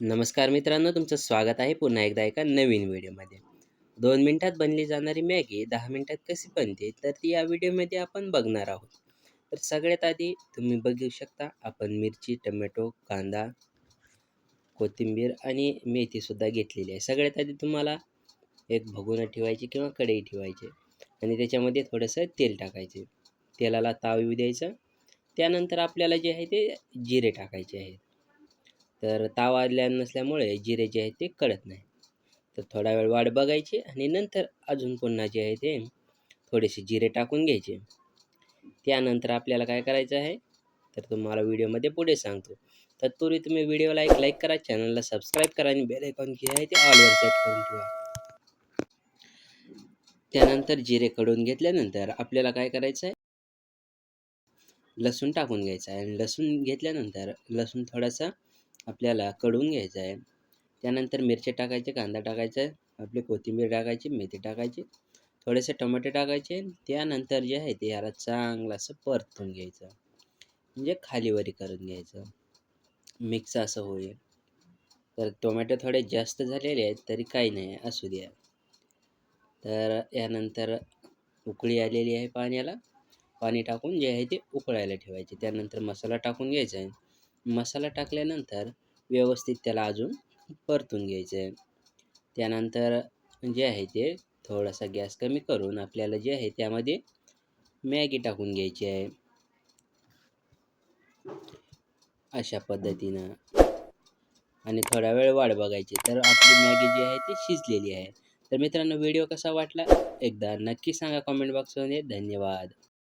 नमस्कार मित्रांनो तुमचं स्वागत आहे पुन्हा एकदा एका नवीन व्हिडिओमध्ये. दोन मिनटात बनली जाणारी मॅगी दहा मिनटात कशी बनते तर ती या व्हिडिओमध्ये आपण बघणार आहोत. तर सगळ्यात आधी तुम्ही बघू शकता आपण मिरची टमॅटो कांदा कोथिंबीर आणि मेथीसुद्धा घेतलेली आहे. सगळ्यात आधी तुम्हाला एक भगोना ठेवायची किंवा कढई ठेवायची आणि त्याच्यामध्ये थोडंसं तेल टाकायचे. तेलाला ताव येऊ द्यायचं. त्यानंतर आपल्याला जे आहे ते जिरे टाकायचे आहेत. तर ताव आल्या नसल्यामुळे जिरे जे आहे ते कळत नाही. तर थोडा वेळ वाट बघायची आणि नंतर अजून पुन्हा जे आहे ते थोडेसे जिरे टाकून घ्यायचे. त्यानंतर आपल्याला काय करायचं आहे? तर तुम्हाला व्हिडिओमध्ये पुढे सांगतो. तत्पूर्वी तुम्ही व्हिडिओला एक लाईक करा चॅनलला सबस्क्राईब करा आणि बेल आयकॉन जे आहे ते ऑलवर सेट करून ठेवा. त्यानंतर जिरे कडून घेतल्यानंतर आपल्याला काय करायचं आहे? लसूण टाकून घ्यायचं आहे. आणि लसूण घेतल्यानंतर लसूण थोडासा आपल्याला कढून घ्यायचं आहे. त्यानंतर मिरची टाकायचे कांदा टाकायचा आहे आपली कोथिंबीर टाकायची मेथी टाकायची थोडेसे टोमॅटो टाकायचे त्यानंतर जे आहे ते याला चांगलं असं परतून घ्यायचं. म्हणजे खालीवरी करून घ्यायचं. मिक्स असं होईल. तर टोमॅटो थोडे जास्त झालेले आहेत तरी काही नाही असू द्या. तर यानंतर उकळी आलेली आहे पाण्याला. पाणी टाकून जे आहे ते उकळायला ठेवायचे. त्यानंतर मसाला टाकून घ्यायचा आहे. मसाला टाकल्यानंतर व्यवस्थित त्याला अजून परतून घ्यायचं आहे त्यानंतर जे आहे ते थोडासा गॅस कमी करून आपल्याला जे आहे त्यामध्ये मॅगी टाकून घ्यायची आहे. अशा पद्धतीनं. आणि थोडा वेळ वाढ बघायची. तर आपली मॅगी जी आहे ती शिजलेली आहे. तर मित्रांनो व्हिडिओ कसा वाटला? एकदा नक्की सांगा कॉमेंट बॉक्समध्ये. धन्यवाद.